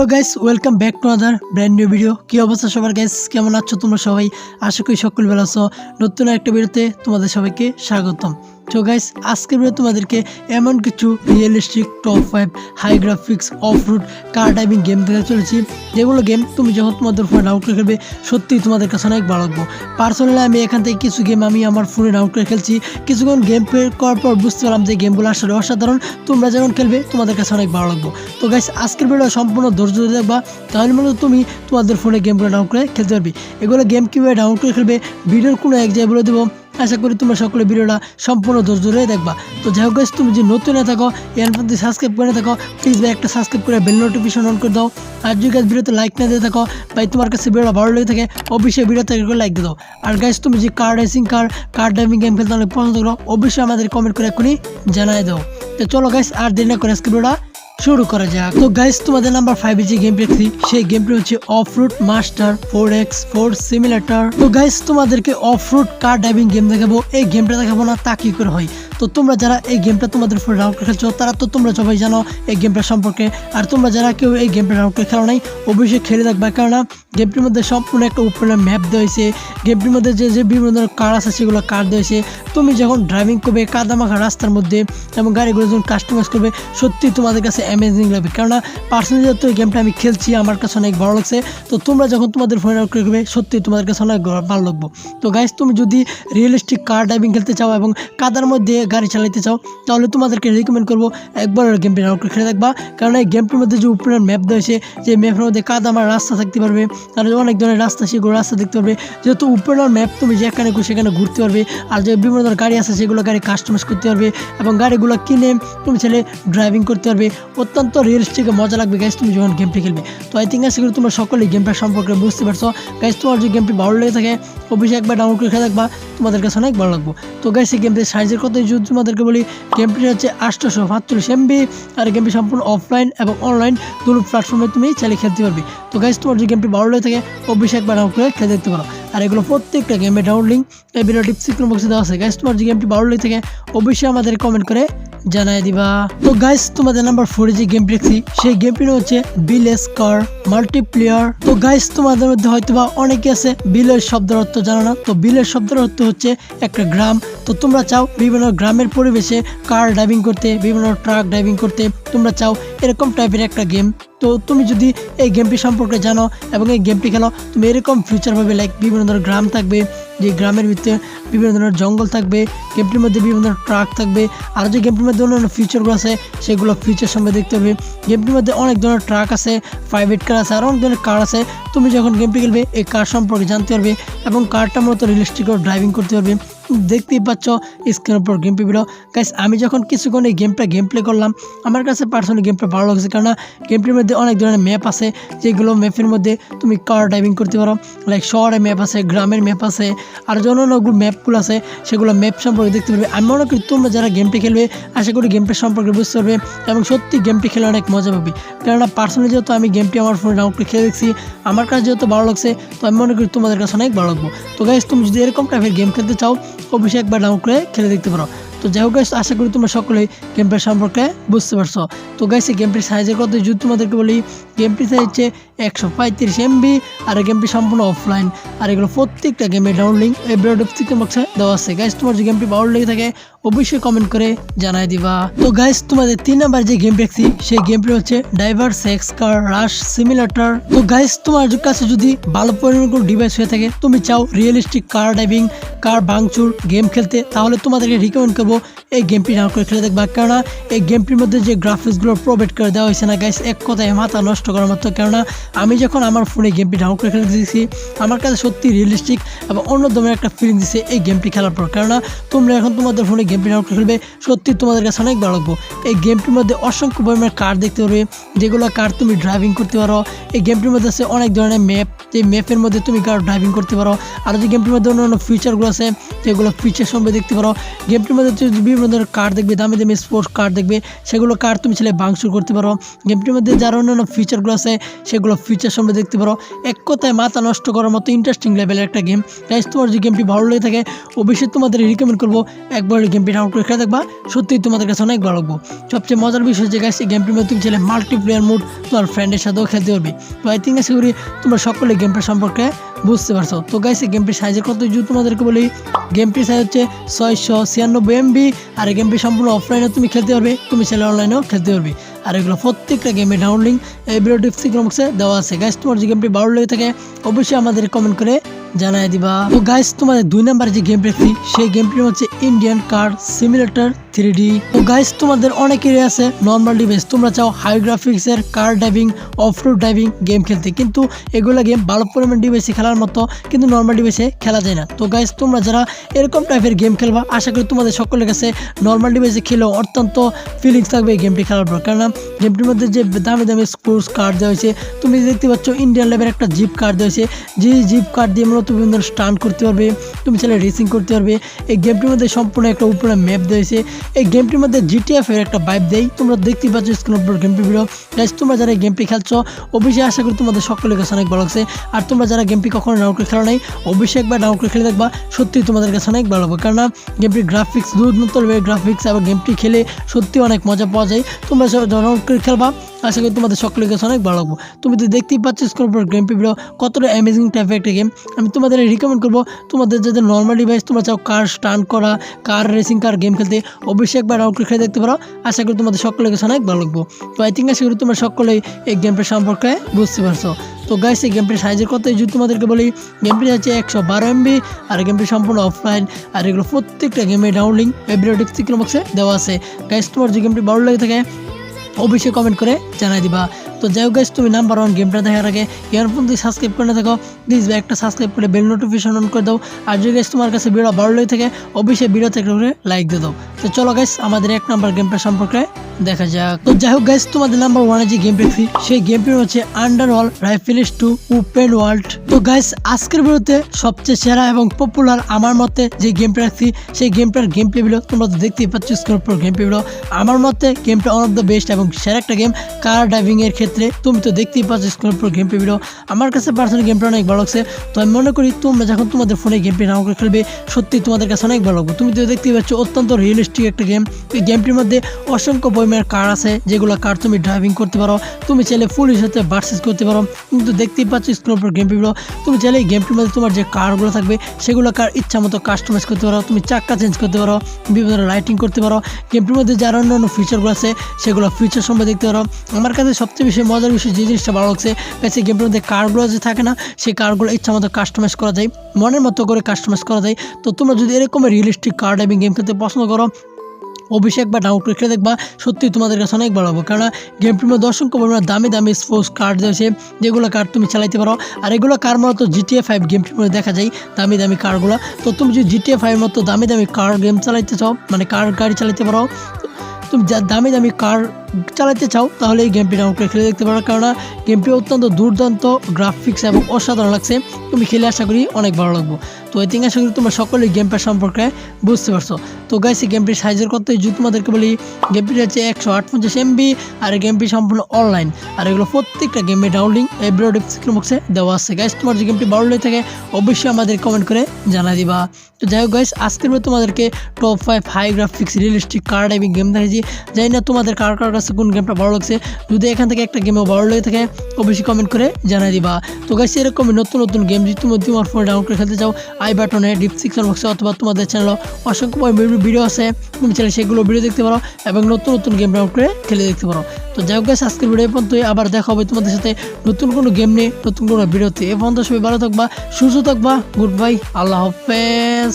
Hello guys, welcome back to other brand new video. কি অবস্থা সবার গাইস? কেমন আছো তোমরা সবাই? আশা করি সকল বেলা আছো। নতুন একটা ভিডিওতে তোমাদের সবাইকে স্বাগতম। তো গাইস আজকের ভিডিও তোমাদেরকে এমন কিছু realistic top five high graphics off road car driving game দেখতে চলেছি। যেগুলো গেম তুমি যখন তোমাদের ফোনে ডাউনলোড খেলবে, সত্যিই তোমাদের কাছে অনেক ভালো লাগবে। পার্সোনালি আমি এখান থেকে কিছু গেম আমি আমার ফোনে ডাউনলোড করে খেলছি। কিছুক্ষণ গেম প্লে করার পর বুঝতে পারলাম যে গেমগুলো আসলে অসাধারণ। তোমরা যখন খেলবে, তোমাদের কাছে অনেক ভালো লাগবে। তো গাইস আজকের ভিডিও সম্পূর্ণ ধৈর্য ধরে দেখবা। তাহলে মূলত তুমি তোমাদের ফোনে গেমগুলো ডাউনলোড করে খেলতে পারবে। এগুলো গেম কীভাবে ডাউনলোড করে খেলবে ভিডিওর কোনো এক জায়গায় বলে দেবো। আশা করি তোমরা সকলে ভিডিওটা সম্পূর্ণ ধৈর্য ধরে দেখবা। তো যাই হোক তুমি যদি নতুন হয়ে থাকো, এর মধ্যে সাবস্ক্রাইব করে থাকো প্লিজ ভাই একটা সাবস্ক্রাইব করে বেল নোটিফিকেশন অন করে দাও। আর যদি গাছ ভিডিওতে লাইক না দিয়ে থাকো, ভাই তোমার কাছে ভিডিওটা ভালো লেগে থাকে, অবশ্যই ভিডিওতে লাইক দিয়ে দাও। আর গাইস তুমি যে car racing car car driving game খেলতে অনেক পছন্দ করো, অবশ্যই আমাদের কমেন্ট করে এক্ষুনি জানাই দাও। তো চলো গাইস আর দেরি না করে আজকে ভিডিওটা শুরু করা যাক। তো গাইস তোমাদের নাম্বার ফাইভে যে গেম দেখছি সেই গেমটি হচ্ছে off road master four X four simulator তো গাইস তোমাদেরকে off road car driving game দেখাবো। এই গেমটা দেখাবো না, তা কি করে হয়? তো তোমরা যারা এই গেমটা তোমাদের ফোনে ডাউনলোড খেলছো, তারা তো তোমরা সবাই জানো এই গেমটা সম্পর্কে। আর তোমরা যারা কেউ এই গেমটা করে খেলো নাই, অবশ্যই খেলে দেখবা। কেননা গেমটির মধ্যে সম্পূর্ণ একটা উপরে ম্যাপ দেওয়া হয়েছে। গেমটির মধ্যে যে যে বিভিন্ন ধরনের কার আছে, সেগুলো কার দেওয়া হয়েছে। তুমি যখন ড্রাইভিং করবে, কাদামাখা রাস্তার মধ্যে, এবং গাড়িগুলো যখন কাস্টমাইজ করবে সত্যি তোমাদের কাছে অ্যামেজিং লাগবে। কেননা পার্সোনালি তো এই গেমটা আমি খেলছি, আমার কাছে অনেক ভালো লাগছে। তো তোমরা যখন তোমাদের ফোনে ডাউনলোড করে খেলবে সত্যি তোমাদের কাছে অনেক ভালো লাগবে। তো গাইস তুমি যদি রিয়েলিস্টিক কার ড্রাইভিং খেলতে চাও এবং কাদার মধ্যে গাড়ি চালাতে চাও, তাহলে তোমাদেরকে রিকমেন্ড করব একবার গেমটি ডাউনলোড করে খেলে দেখবা। কারণ এই গেমটির মধ্যে যে উপরের ম্যাপ দেওয়া যে ম্যাপের মধ্যে কাদা আমার রাস্তা থাকতে পারবে আর অনেক ধরনের রাস্তা, সেগুলো রাস্তা দেখতে পারবে। যেহেতু উপরের ম্যাপ তুমি যেখানে সেখানে ঘুরতে পারবে। আর যে বিভিন্ন ধরনের গাড়ি আছে, সেগুলো গাড়ি কাস্টমাইজ করতে পারবে এবং গাড়িগুলো কিনে তুমি ছেলে ড্রাইভিং করতে পারবে। অত্যন্ত রিয়েলিস্টিক মজা লাগবে গাইজ তুমি যখন গেমটি খেলবে। তো আই থিঙ্ক আশা করি তোমরা সকলেই গেমটা সম্পর্কে বুঝতে পারছ। গাইজ তোমার যে গেমটি ভালো লেগে থাকে, অবশ্যই একবার ডাউনলোড করে দেখবা, তোমাদের কাছে অনেক ভালো লাগবে। তো গাইজ এই গেমটির সাইজের কথা যদি তোমাদেরকে বলি গেমটি হচ্ছে আটশোশো সাতচল্লিশ এমবি আর গেমটি সম্পূর্ণ অফলাইন এবং অনলাইন দুটো প্ল্যাটফর্মে তুমি চালিয়ে খেলতে পারবে। তো গাইজ তোমার যে গেমটি ভালো লেগে থাকে, অবশ্যই একবার ডাউনলোড করে খেলে দেখতে পারো। আর এগুলো প্রত্যেকটা গেমের ডাউনলোড লিঙ্ক এই ভিডিও ডিসক্রিপশন বক্সে দেওয়া আছে। গাইজ তোমার যে গেমটি ভালো লেগে থাকে, অবশ্যই আমাদের কমেন্ট করে জানাই দিবা। তো গাইস তোমাদের নাম্বার ফোরে যে গেম দেখছি সেই গেমটি হচ্ছে বিলেস কার মাল্টিপ্লেয়ার তো গাইস তোমাদের মধ্যে হয়তোবা অনেকে আছে বিলের শব্দের অর্থ জানো না। তো বিলের শব্দের অর্থ হচ্ছে একটা গ্রাম তো তোমরা চাও বিভিন্ন গ্রামের পরিবেশে কার ড্রাইভিং করতে, বিভিন্ন ট্রাক ড্রাইভিং করতে, তোমরা চাও এরকম টাইপের একটা গেম তো তুমি যদি এই গেমটি সম্পর্কে জানো এবং এই গেমটি খেলো, তুমি এরকম ফিউচার পাবে লাইক বিভিন্ন ধরনের গ্রাম থাকবে, যে গ্রামের ভিতরে বিভিন্ন ধরনের জঙ্গল থাকবে গেমটির মধ্যে বিভিন্ন ধরনের ট্রাক থাকবে, আর যে গেমটির মধ্যে অন্যান্য ফিচারগুলো আছে, সেগুলো ফিচার সম্পর্কে দেখতে হবে। গেমটির মধ্যে অনেক ধরনের ট্রাক আছে প্রাইভেট কার আছে, আর অনেক ধরনের কার আছে। তুমি যখন গেমটি খেলবে, এই কার সম্পর্কে জানতে পারবে এবং কারটা মূলত রিয়েলিস্টিক ড্রাইভিং করতে পারবে। দেখতেই পাচ্ছ স্ক্রিনের উপর গেম প্লে গাইস আমি যখন কিছুক্ষণ এই গেমটা গেম প্লে করলাম, আমার কাছে পার্সোনালি গেমটা ভালো লাগছে, কেননা গেমটির মধ্যে অনেক ধরনের ম্যাপ আছে, যেগুলো ম্যাপের মধ্যে তুমি কার ড্রাইভিং করতে পারো লাইক শহরের ম্যাপ আছে, গ্রামের ম্যাপ আছে, আর অন্য ম্যাপগুলো আছে, সেগুলো ম্যাপ সম্পর্কে দেখতে পারবে। আমি মনে করি তোমরা যারা গেমটি খেলবে, আশা করি গেমটা সম্পর্কে বুঝতে পারবে, এবং সত্যি গেমটি খেলে অনেক মজা পাবে। কেননা পার্সোনালি যেহেতু আমি গেমটি আমার ফোনে ডাউনলোড খেলে দেখছি, আমার কাছে যেহেতু ভালো লাগছে, তো আমি মনে করি তোমাদের কাছে অনেক ভালো লাগবো। তো গাইস তুমি যদি এরকম টাইপের গেম খেলতে চাও অবশ্যই একবার ডাউনলোড করে খেলে দেখতে পারো। তো যাই হোক আশা করি তোমরা সকলেই গেমটার সম্পর্কে বুঝতে পারছ। তো গাইস এই গেমটির সাইজের কথা যদি তোমাদেরকে বলি গেমপ্লে সাইজ হচ্ছে একশো পঁয়ত্রিশ এমবি আর এই গেমটি সম্পূর্ণ অফলাইন আর এগুলো প্রত্যেকটা গেমের ডাউনলিং এই ভিডিও ডিসক্রিপশন বক্সে দেওয়া আছে। গাইস তোমার যে গেমটি ভালো লেগে থাকে অবশ্যই কমেন্ট করে জানাই দিবা। তো গাইস তোমাদের তিন নাম্বার যে গেম দেখছি, সেই গেমটি হচ্ছে driver sex car rush simulator তো গাইস তোমার কাছে যদি ভালো পরিমাণ কোনো ডিভাইস হয়ে থাকে, তুমি চাও রিয়েলিস্টিক কার ড্রাইভিং কার ভাঙচুর গেম খেলতে, তাহলে তোমাদেরকে রিকমেন্ড করব এই গেমটি ডাউনলোড করে খেলে দেখবা। কেননা এই গেমটির মধ্যে যে গ্রাফিক্সগুলো প্রোভাইড করে দেওয়া হয়েছে না গাইস এক কথায় মাথা নষ্ট করার মতো। কেননা আমি যখন আমার ফোনে গেমটি ডাউনলোড করে খেলে দিয়েছি আমার কাছে সত্যি রিয়েলিস্টিক এবং অন্য ধরনের একটা ফিলিং দিচ্ছে এই গেমটি খেলার পর। কেননা তোমরা এখন তোমাদের ফোনে গেমটি ডাউনলোড খেলবে সত্যি তোমাদের কাছে অনেক ভালো লাগবো। এই গেমটির মধ্যে অসংখ্য পরিমাণের কার দেখতে পারবে। যেগুলো কার তুমি ড্রাইভিং করতে পারো। এই গেমটির মধ্যে আছে অনেক ধরনের ম্যাপ যে ম্যাপের মধ্যে তুমি কার ড্রাইভিং করতে পারো। আর যে গেমটির মধ্যে অন্য অন্য ফিচারগুলো আছে, যেগুলো ফিচার সম্পর্কে দেখতে পারো। গেমটির মধ্যে তুমি বিভিন্ন ধরনের কার দেখবে, দামি দামি স্পোর্টস কার দেখবে, সেগুলো কার তুমি ছেলে ভাঙচুর করতে পারো। গেমটির মধ্যে যার অন্যান্য ফিচারগুলো আছে, সেগুলো ফিচার সম্পর্কে দেখতে পারো। এক কথায় মাথা নষ্ট করার মতো ইন্টারেস্টিং লেভেলের একটা গেম তাই তোমার যে গেমটি ভালো লেগে থাকে, অবশ্যই তোমাদের রিকমেন্ড করব। একবার গেম গেমটি ডাউনলোড করে খেলে দেখবা সত্যি তোমাদের কাছে অনেক ভালো লাগবো। সবচেয়ে মজার বিষয় যে গাছ এই গেমটির মধ্যে তুমি চাইলে মাল্টিপ্লেয়ার মোড তোমার ফ্রেন্ডের সাথেও খেলতে পারবে। তো আই থিঙ্ক আশা করি তোমরা সকলে গেমটা সম্পর্কে বুঝতে পারছ? তো গাইস এই গেমটির সাইজের কত? যদি তোমাদেরকে বলি গেমটির সাইজ হচ্ছে ছয়শো ছিয়ানব্বই এমবি আর এই গেমটি সম্পূর্ণ অফলাইনে তুমি খেলতে পারবে। তুমি চাইলে অনলাইনেও খেলতে পারবে। আর এগুলো প্রত্যেকটা গেমের ডাউনলিং এই ভিডিও ডিসক্রিপশন বক্সে দেওয়া আছে। গাইস তোমার যে গেমটি ভালো লেগে থাকে, অবশ্যই আমাদের কমেন্ট করে জানাই দিবা। তো গাইস তোমাদের দুই নাম্বার যে গেম দেখছি, সেই গেমটির হচ্ছে Indian car simulator three D তো গাইস তোমাদের অনেকেরই আছে নর্মাল ডিভাইস তোমরা চাও হাই গ্রাফিক্স এর car driving off road driving game খেলতে। কিন্তু এগুলো গেম ভালো পরিমাণ ডিভাইসে খেলার মতো, কিন্তু নর্মাল ডিভাইসে খেলা যায় না। তো গাইস তোমরা যারা এরকম টাইপের গেম খেলবা, আশা করি তোমাদের সকলের কাছে নর্মাল ডিভাইসে খেলেও অত্যন্ত ফিলিংস থাকবে এই গেমটি খেলার পর কারণ গেমটির মধ্যে যে দামি দামি স্পোর্টস কার্ড দেওয়া হয়েছে, তুমি দেখতে পাচ্ছ ইন্ডিয়ান লেভেল একটা জিপ কার্ড দেওয়া হয়েছে, যে জিপ কার্ড দিয়ে মূলত বিভিন্ন স্টান্ট করতে পারবে, তুমি চাইলে রেসিং করতে পারবে। এই গেমটির মধ্যে সম্পূর্ণ একটা উপরে ম্যাপ দেওয়া হয়েছে। এই গেমটির মধ্যে জিটিএফ এর একটা বাইপ দেয় তোমরা দেখতে পাচ্ছ স্ক্রিন উপর গেমটি ভিডিও গাইজ তোমরা যারা এই গেমটি খেলছো, অবশ্যই আশা করি তোমাদের সকলের কাছে অনেক ভালো লাগছে। আর তোমরা যারা গেমটি কখনো ডাউনলোড করে খেলো নাই, অবশ্যই একবার ডাউনলোড করে খেলে দেখবা। সত্যি তোমাদের কাছে অনেক ভালো হবে কারণ গেমটির গ্রাফিক্স দুর্দান্ত গ্রাফিক্স এবং গেমটি খেলে সত্যি অনেক মজা পাওয়া যায়। তোমরা ডাউনলোড করে খেলবা। আশা করি তোমাদের সকলের কাছে অনেক ভালো লাগবো। তুমি তো দেখতেই পাচ্ছ উপর গেম ভিডিও কতটা অ্যামেজিং টাইপের একটা গেম আমি তোমাদের রিকমেন্ড করব, তোমাদের যাদের নর্মাল ডিভাইস তোমরা চাও কার স্টান করা কার রেসিং কার গেম খেলতে, অবশ্যই একবার করে খেলে দেখতে পারো। আশা করি তোমাদের সকলের কাছে অনেক ভালো লাগবো। তো আই থিঙ্ক আশা করি তোমরা সকলেই এই গেমটা সম্পর্কে বুঝতে পারছ। তো গাইস এই গেমটির সাইজের কত যদি তোমাদেরকে বলি গেমটি হচ্ছে একশো বারো এমবি আর গেমটি সম্পূর্ণ অফলাইন আর এগুলো প্রত্যেকটা গেমের ডাউনলিং এই ভিডিও ডিসক্রিপশন বক্সে দেওয়া আছে। গাইস তোমার যে গেমটি ভালো লাগে থাকে অবশ্যই কমেন্ট করে জানাই দিবা। তো যাই হোক তুমি নাম্বার ওয়ান গেমটা দেখার আগে ইয়ারফোন দিয়ে সাবস্ক্রাইব করে থাকো প্লিজ একটা সাবস্ক্রাইব করে বেল নোটিফিকেশন অন করে দাও। আর যদি গাইস তোমার কাছে ভিডিও ভালো লেগে থাকে, অবশ্যই ভিডিও থেকে করে লাইক দিয়ে দাও। তো চলো গাইস আমাদের এক নাম্বার গেমটা সম্পর্কে দেখা যাক। তো যাই হোক গাইস তোমাদের নাম্বার ওয়ানে যে গেম পেয়েছি সেই গেমটির হচ্ছে আন্ডার ওয়াল রাইফেলিস টু ওপেন ওয়ার্ল্ড তো গাইস আজকের ভিডিওতে সবচেয়ে সেরা এবং পপুলার আমার মতে যে গেমটা রাখছি সেই গেমটার গেম প্লে ভিডিও তোমরা তো দেখতেই পাচ্ছ স্ক্রিন পর গেম প্লে ভিডিও আমার মতে গেমটা অন অফ দ্য বেস্ট এবং সেরা একটা গেম কার ড্রাইভিং এর ক্ষেত্রে তুমি তো দেখতেই পাচ্ছ স্ক্রিন পর গেম প্লে ভিডিও আমার কাছে পার্সোনালি গেমটা অনেক ভালো লাগছে। তো আমি মনে করি তোমরা যখন তোমাদের ফোনে গেম প্লে ডাউনলোড করে খেলবে, সত্যি তোমাদের কাছে অনেক ভালো লাগবে। তুমি তো দেখতেই পাচ্ছ অত্যন্ত রিয়েলিস্টিক একটা গেম এই গেমটির মধ্যে অসংখ্য পরিমাণের কার আছে, যেগুলো কার তুমি ড্রাইভিং করতে পারো। তুমি চাইলে পুলিশ সাথে ভার্সেস করতে পারো। কিন্তু দেখতেই পাচ্ছ স্ক্রিন উপর গেম ভিডিও তুমি চাইলে এই গেমটির মধ্যে তোমার যে কারগুলো থাকবে, সেগুলো কার ইচ্ছা মতো কাস্টমাইজ করতে পারো। তুমি চাক্কা চেঞ্জ করতে পারো, বিভিন্ন লাইটিং করতে পারো। গেমটির মধ্যে যার অন্য অন্য ফিচারগুলো আছে, সেগুলো ফিচার সম্পর্কে দেখতে পারো। আমার কাছে সবচেয়ে বেশি মজার বিষয় যে জিনিসটা ভালো লাগছে। সেই গেমটির মধ্যে কারগুলো যে থাকে না, সেই কারগুলো ইচ্ছা মতো কাস্টমাইজ করা যায়, মনের মতো করে কাস্টমাইজ করা যায়। তো তোমরা যদি এরকম রিয়েলিস্টিক কার ড্রাইভিং গেম খেলতে পছন্দ করো, অভিষেক বা ডাউনলোড করে দেখবা, সত্যি তোমাদের কাছে অনেক ভালো হবে কারণ গেমটির মধ্যে অসংখ্য পরিমাণে দামি দামি স্পোর্টস কার্ড দিয়েছে যেগুলো কার্ড তুমি চালাইতে পারো। আর এগুলো কার মতো জিটিএ ফাইভ গেমটির মধ্যে দেখা যায়, দামি দামি কারগুলো তো তুমি যদি জিটিএ ফাইভ মতো দামি দামি কার গেম চালাইতে চাও মানে কার গাড়ি চালাইতে পারো, তুমি যা দামি দামি কার চালাতে চাও, তাহলে এই গেমটি ডাউনলোড করে খেলে দেখতে পারো। কারণ গেমটি অত্যন্ত দুর্দান্ত গ্রাফিক্স এবং অসাধারণ লাগছে। তুমি খেলে আশা করি অনেক ভালো লাগবে। তো এই তিন আশা করি তোমরা সকলেই গেমটা সম্পর্কে বুঝতে পারছ। তো গাইস এই গেমটির সাইজের কত যদি তোমাদেরকে বলি গেমটি হচ্ছে একশো আটপঞ্চাশ এমবি আর এই গেমটি সম্পূর্ণ অনলাইন আর এগুলো প্রত্যেকটা গেমের ডাউনলিং এই বক্সে দেওয়া আছে। গাইস তোমার যে গেমটি ভালো লেগে থাকে, অবশ্যই আমাদের কমেন্ট করে জানা দিবা। তো যাই হোক গাইস আজকের তোমাদেরকে top five high graphics realistic car driving game দেখাইছি। জানি না তোমাদের কার কার কাছে কোন গেমটা ভালো লাগছে। যদি এখান থেকে একটা গেমও ভালো লেগে থাকে, অবশ্যই কমেন্ট করে জানাই দিবা। তো গাইস এরকম নতুন নতুন গেম যদি তুমি তোমার ফোনে ডাউনলোড করে খেলতে চাও আই বাটনে ডিসক্রিপশন বক্সে অথবা তোমাদের চ্যানেলে অসংখ্য ভিডিও আছে, তুমি চাইলে সেগুলো ভিডিও দেখতে পারো এবং নতুন নতুন গেম ডাউনলোড করে খেলে দেখতে পারো। তো যাই হোক গাইস আজকের ভিডিও পর্যন্ত আবার দেখা হবে তোমাদের সাথে নতুন কোনো গেম নিয়ে, নতুন কোনো ভিডিওতে এ পর্যন্ত সবাই ভালো থাকবা, সুস্থ থাকবা গুড বাই আল্লাহ হাফেজ।